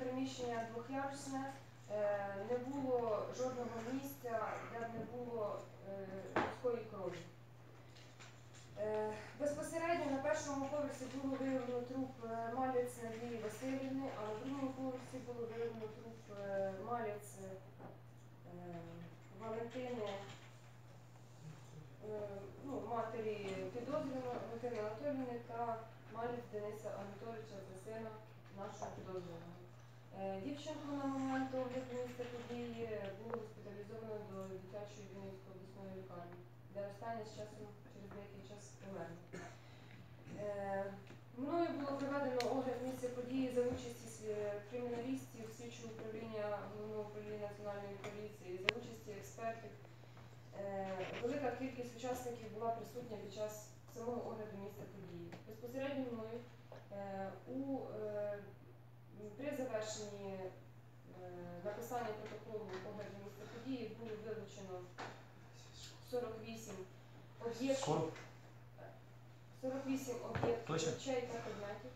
приміщення двохярусне, е, не було жодного місця, де не було е, людської крові. Е, Безпосередньо на першому поверсі було виявлено труп Малець Надії Васильівни, а на другому поверсі було виявлено труп Малець е, Валентини, ну, матері підозрюваного Валентини Анатоліївни та Малець Дениса Анатолійовича, сина нашого підозрюваного. Е, Дівчинку на момент огляду місця події було госпіталізовано до дитячої Вінницької обласної лікарні, де останнє з часом через деякий час померла. Е, Мною було проведено огляд місця події за участі криміналістів, слідчого управління головного управління національної поліції, за участі експертів. Е, Велика кількість учасників була присутня під час самого огляду місця події. Безпосередньо мною е, у е, завершенні е, написання протоколу огляду міста події було вилучено 48 об'єктів. 48 об'єктів речей та предметів.